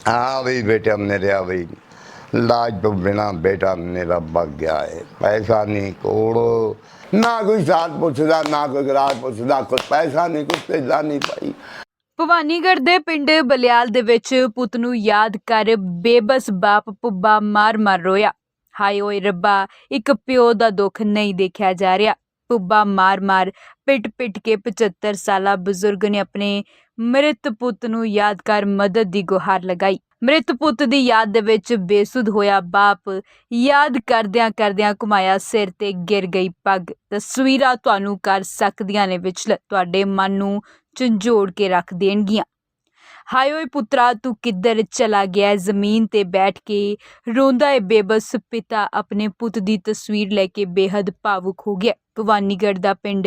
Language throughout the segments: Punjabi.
हाँ भाई बेटा मेरे भाई लाज तो बिना बेटा मेरा भग गया है पैसा नहीं कोड़ो ना कोई साथ पुछदा ना कोई ग्राहक पुछदा कुछ पैसा नहीं कुछ पैसा नहीं पाई ਭਵਾਨੀਗੜ੍ਹ ਦੇ ਪਿੰਡ ਬਲਿਆਲ ਦੇ ਵਿੱਚ ਪੁੱਤ ਨੂੰ ਯਾਦ ਕਰ ਬੇਬਸ ਬਾਪ ਪੁੱਬਾ ਮਾਰ-ਮਾਰ ਰੋਇਆ ਹਾਏ ਓਏ ਰੱਬਾ ਇੱਕ ਪਿਓ ਦਾ ਦੁੱਖ ਨਹੀਂ ਦੇਖਿਆ ਜਾ ਰਿਹਾ ਪੁੱਬਾ ਮਾਰ-ਮਾਰ ਪਿੱਟ-ਪਿੱਟ ਕੇ 75 ਸਾਲਾ ਬਜ਼ੁਰਗ ਨੇ ਆਪਣੇ ਮ੍ਰਿਤ ਪੁੱਤ ਨੂੰ ਯਾਦ ਕਰ ਮਦਦ ਦੀ ਗੁਹਾਰ ਲਗਾਈ। ਮ੍ਰਿਤ ਪੁੱਤ ਦੀ ਯਾਦ ਦੇ ਵਿੱਚ ਬੇਸੁੱਧ ਹੋਇਆ ਬਾਪ ਯਾਦ ਕਰਦਿਆਂ ਕਰਦਿਆਂ ਘੁਮਾਇਆ ਸਿਰ ਤੇ ਗਿਰ ਗਈ ਪੱਗ। ਤਸਵੀਰਾਂ ਤੁਹਾਨੂੰ ਕਰ ਸਕਦੀਆਂ ਨੇ ਵਿਚਲ ਤੁਹਾਡੇ ਮਨ ਨੂੰ ਝੰਜੋੜ ਕੇ ਰੱਖ ਦੇਣਗੀਆਂ। ਹਾਏ ਓਏ ਪੁੱਤਰਾ, ਤੂੰ ਕਿੱਧਰ ਚਲਾ ਗਿਆ? ਜ਼ਮੀਨ ਤੇ ਬੈਠ ਕੇ ਰੋਂਦਾ ਏ ਬੇਬਸ। ਪਿਤਾ ਆਪਣੇ ਪੁੱਤ ਦੀ ਤਸਵੀਰ ਲੈ ਕੇ ਬੇहद ਭਾਵੁਕ ਹੋ ਗਿਆ। ਭਵਾਨੀਗੜ੍ਹ ਦਾ ਪਿੰਡ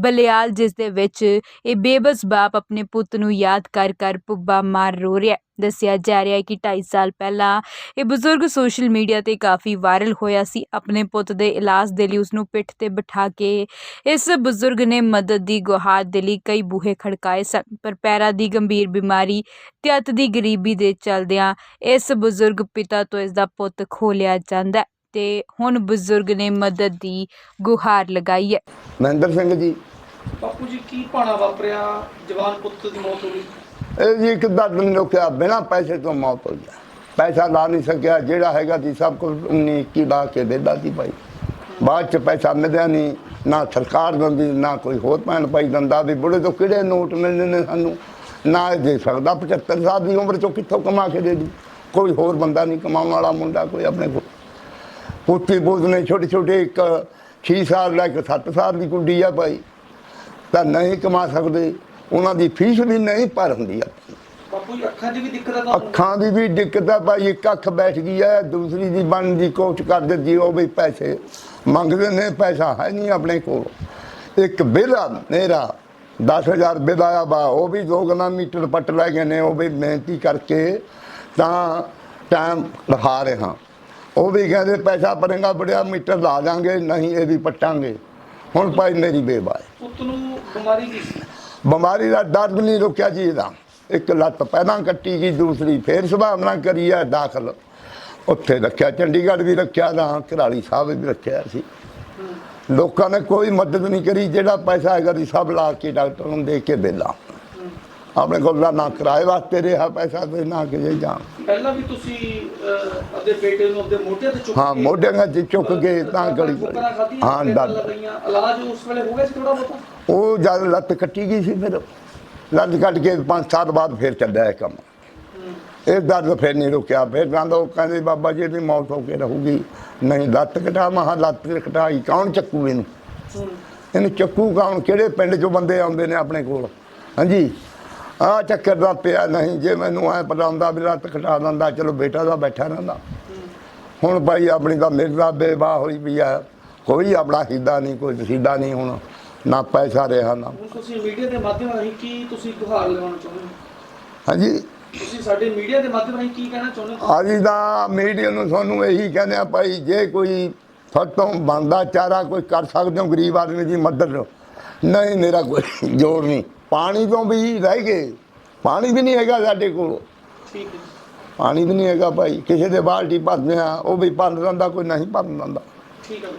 ਬਲਿਆਲ ਜਿਸ ਦੇ ਵਿੱਚ ਇਹ ਬੇਬਸ ਬਾਪ ਆਪਣੇ ਪੁੱਤ ਨੂੰ ਯਾਦ ਕਰ ਕਰ ਪੁੱਬਾ ਮਾਰ ਰੋ ਰਿਹਾ। ਦੱਸਿਆ ਜਾ ਰਿਹਾ ਹੈ ਕਿ 2.5 ਸਾਲ ਪਹਿਲਾਂ ਇਹ ਬਜ਼ੁਰਗ ਸੋਸ਼ਲ ਮੀਡੀਆ ਤੇ ਕਾਫੀ ਵਾਇਰਲ ਹੋਇਆ ਸੀ। ਆਪਣੇ ਪੁੱਤ ਦੇ ਇਲਾਜ ਦੇ ਲਈ ਉਸ ਨੂੰ ਪਿੱਠ ਤੇ ਬਿਠਾ ਕੇ ਇਸ ਬਜ਼ੁਰਗ ਨੇ ਮਦਦ ਦੀ ਗੁਹਾਰ ਦੇ ਲਈ ਕਈ ਬੂਹੇ ਖੜਕਾਏ ਸਨ ਪਰ ਪੈਰਾਂ ਦੀ ਗੰਭੀਰ ਬਿਮਾਰੀ ਤੇ ਅੱਤ ਦੀ ਗਰੀਬੀ ਦੇ ਚਲਦਿਆਂ ਇਸ ਬਜ਼ੁਰਗ ਪਿਤਾ ਤੋਂ ਇਸ ਦਾ ਪੁੱਤ ਖੋ ਲਿਆ ਜਾਂਦਾ ਤੇ ਹੁਣ ਬਜ਼ੁਰਗ ਨੇ ਮਦਦ ਦੀ ਗੁਹਾਰ ਲਗਾਈ ਹੈ। ਮਹਿੰਦਰ ਸਿੰਘ ਜੀ। ਬਾਪੂ ਜੀ ਕੀ ਭਾਣਾ ਵਾਪਰਿਆ? ਜਵਾਨ ਪੁੱਤ ਦੀ ਮੌਤ ਹੋ ਗਈ। ਇਹ ਜੀ ਇੱਕ ਦਰਦ ਨੇ ਰੋਕਿਆ ਬਿਨਾ ਪੈਸੇ ਤੋਂ ਮੌਤ ਹੋ ਗਿਆ। ਪੈਸਾ ਲਾ ਨਹੀਂ ਸਕਿਆ, ਜਿਹੜਾ ਹੈਗਾ ਸੀ ਸਭ ਕੁਝ ਉਨੀ ਇੱਕੀ ਲਾ ਕੇ ਦੇਦਾ ਸੀ ਭਾਈ। ਬਾਅਦ ਚ ਪੈਸਾ ਮਿਲਿਆ ਨਹੀਂ, ਨਾ ਸਰਕਾਰ ਦਿੰਦੀ, ਨਾ ਕੋਈ ਹੋਰ ਭੈਣ ਭਾਈ ਦਿੰਦਾ ਵੀ ਬੁੜੇ ਤੋਂ ਕਿਹੜੇ ਨੋਟ ਮਿਲਦੇ ਨੇ ਸਾਨੂੰ? ਨਾ ਇਹ ਦੇ ਸਕਦਾ 75 ਸਾਲ ਦੀ ਉਮਰ ਚੋਂ ਕਿੱਥੋਂ ਕਮਾ ਕੇ ਦੇ ਦੂ ਕੋਈ ਹੋਰ ਬੰਦਾ ਨਹੀਂ ਕਮਾਉਣ ਵਾਲਾ ਮੁੰਡਾ ਕੋਈ ਆਪਣੇ ਕੋਲ। ਪੁੱਤੀ ਬੋਝ ਨੇ ਛੋਟੇ ਛੋਟੇ ਇੱਕ 6 ਸਾਲ ਦਾ ਇੱਕ 7 ਸਾਲ ਦੀ ਕੁੜੀ ਆ ਭਾਈ। ਤਾਂ ਨਹੀਂ ਕਮਾ ਸਕਦੇ। ਉਹਨਾਂ ਦੀ ਫੀਸ ਵੀ ਨਹੀਂ ਭਰ ਹੁੰਦੀ ਆ ਬਾਪੂ ਜੀ ਅੱਖਾਂ 'ਚ ਵੀ ਦਿੱਕਤ ਆ ਤੁਹਾਨੂੰ? ਅੱਖਾਂ ਦੀ ਵੀ ਦਿੱਕਤ ਆ ਭਾਈ ਇੱਕ ਅੱਖ ਬੈਠ ਗਈ ਹੈ ਦੂਸਰੀ ਦੀ ਬਣਨ ਦੀ ਕੋਸ਼ਿਸ਼ ਕਰ ਦਿੱਤੀ ਉਹ ਵੀ ਪੈਸੇ। ਮੰਗਦੇ ਨੇ ਪੈਸਾ ਹੈ ਨਹੀਂ ਆਪਣੇ ਕੋਲ। ਇੱਕ ਬਿੱਲ ਆ ਮੇਰਾ 10000 ਬਿੱਲ ਆਇਆ ਬਾ ਉਹ ਵੀ ਦੋ ਗਣਾ ਮੀਟਰ ਪੱਟ ਲੈ ਗਏ ਨੇ ਉਹ ਵੀ ਮਿਹਨਤੀ ਕਰਕੇ ਤਾਂ ਟਾਈਮ ਲਖਾ ਰਹੇ। ਹਾਂ ਉਹ ਵੀ ਕਹਿੰਦੇ ਪੈਸਾ ਭਰੇਗਾ ਬੜਿਆ ਮੀਟਰ ਲਾ ਜਾਾਂਗੇ ਨਹੀਂ ਇਹ ਵੀ ਪੱਟਾਂਗੇ। ਹੁਣ ਭਾਈ ਮੇਰੀ ਬੇਬਾ ਹੈ ਪੁੱਤ ਨੂੰ ਬਿਮਾਰੀ ਕੀ ਸੀ। ਬਿਮਾਰੀ ਦਾ ਦਰਦ ਨਹੀਂ ਰੁਕਿਆ ਜੀ ਇਹਦਾ। ਇੱਕ ਲੱਤ ਪਹਿਲਾਂ ਕੱਟੀ ਗਈ ਦੂਸਰੀ ਫੇਰ ਸੁਭਾਵਨਾ ਕਰੀ ਹੈ ਦਾਖਲ। ਉੱਥੇ ਰੱਖਿਆ ਚੰਡੀਗੜ੍ਹ ਵੀ ਰੱਖਿਆ ਤਾਂ ਘਰਾਲੀ ਸਾਹਿਬ ਵੀ ਰੱਖਿਆ ਸੀ। ਲੋਕਾਂ ਨੇ ਕੋਈ ਮਦਦ ਨਹੀਂ ਕਰੀ ਜਿਹੜਾ ਪੈਸਾ ਹੈਗਾ ਸੀ ਸਭ ਲਾ ਕੇ ਡਾਕਟਰ ਨੂੰ ਦੇ ਕੇ ਦੇਲਾ ਆਪਣੇ ਕੋਲ ਨਾ- ਕਿਰਾਏ ਵਾਸਤੇ ਰਿਹਾ ਪੈਸਾ ਤੇ ਨਾ ਕਿ ਜਾਂ ਪਹਿਲਾਂ ਵੀ ਤੁਸੀਂ ਅਹ, ਆਪਦੇ ਬੇਟੇ ਨੂੰ ਆਪਦੇ ਮੋਢੇ ਤੇ ਚੁੱਕ ਹਾਂ ਮੋਢਿਆਂ 'ਚ ਚੁੱਕ ਕੇ ਤਾਂ ਗਲੀ ਹਾਂ ਡਰ। ਲਗਾਈਆਂ ਇਲਾਜ ਉਸ ਵੇਲੇ ਹੋ ਗਿਆ ਸੀ ਥੋੜਾ ਬਹੁਤਾ? ਉਹ ਜਦ ਲੱਤ ਕੱਟੀ ਗਈ ਸੀ ਫਿਰ ਲੱਤ ਕੱਟ ਕੇ ਪੰਜ ਸਾਲ ਬਾਅਦ ਫਿਰ ਚੱਲਿਆ ਇਹ ਕੰਮ। ਇਹ ਦਰਦ ਫਿਰ ਨਹੀਂ ਰੁਕਿਆ। ਫਿਰ ਕਹਿੰਦਾ ਉਹ ਕਹਿੰਦੇ ਬਾਬਾ ਜੀ ਦੀ ਮੌਤ ਹੋ ਕੇ ਰਹੂਗੀ। ਨਹੀਂ ਲੱਤ ਕਟਾ ਮਹਾ ਲੱਤ ਕਟਾਈ ਕੌਣ ਚੱਕੂ ਇਹਨੂੰ? ਹੂੰ। ਇਹਨੂੰ ਚੱਕੂ ਕੌਣ? ਕਿਹੜੇ ਪਿੰਡ ਚੋਂ ਬੰਦੇ ਆਉਂਦੇ ਨੇ ਆਪਣੇ ਕੋਲ? ਹਾਂਜੀ? ਆ ਚੱਕਰ ਦਾ ਪਿਆ ਨਹੀਂ ਜੇ ਮੈਨੂੰ ਐ ਪਤਾ ਹੁੰਦਾ ਵੀ ਲੱਤ ਕਟਾ ਦਿੰਦਾ ਚਲੋ ਬੇਟਾ ਦਾ ਬੈਠਾ ਰਹਿੰਦਾ। ਹੁਣ ਭਾਈ ਆਪਣੀ ਤਾਂ ਮਿਰਜ਼ਾ ਬੇਵਾ ਹੋਈ ਵੀ ਆ। ਕੋਈ ਆਪਣਾ ਹਿੱਦਾ ਨਹੀਂ ਕੋਈ ਰਸੀਦਾ ਨਹੀਂ ਹੁਣ ਨਾ ਪੈਸਾ ਰਿਹਾ ਨਾ। ਹੁਣ ਤੁਸੀਂ ਮੀਡੀਆ ਦੇ ਮਾਧਿਅਮ ਰਾਹੀਂ ਕੀ ਤੁਸੀਂ ਗੁਹਾਰ ਲਗਾਉਣਾ ਚਾਹੁੰਦੇ ਹੋ? ਹਾਂਜੀ? ਤੁਸੀਂ ਸਾਡੇ ਮੀਡੀਆ ਦੇ ਮਾਧਿਅਮ ਰਾਹੀਂ ਕੀ ਕਹਿਣਾ ਚਾਹੁੰਦੇ ਹੋ? ਅਸੀਂ ਤਾਂ ਮੀਡੀਆ ਨੂੰ ਤੁਹਾਨੂੰ ਇਹੀ ਕਹਿੰਦੇ ਆ ਭਾਈ ਜੇ ਕੋਈ ਫਤੋਂ ਬੰਦਾ ਚਾਰਾ ਕੋਈ ਕਰ ਸਕਦੇ ਹੋ ਗਰੀਬ ਆਦਮੀ ਦੀ ਮਦਦ ਨਹੀਂ ਮੇਰਾ ਕੋਈ ਜੋਰ ਨਹੀਂ। ਪਾਣੀ ਤੋਂ ਵੀ ਰਹਿ ਗਏ? ਪਾਣੀ ਵੀ ਨਹੀਂ ਹੈਗਾ ਸਾਡੇ ਕੋਲ। ਠੀਕ ਹੈ ਪਾਣੀ ਵੀ ਨਹੀਂ ਹੈਗਾ ਭਾਈ। ਕਿਸੇ ਦੇ ਬਾਲਟੀ ਭਰਦੇ ਆ ਉਹ ਵੀ ਭਰ ਦਿੰਦਾ ਕੋਈ ਨਹੀਂ ਭਰ ਦਿੰਦਾ। ਠੀਕ ਹੈ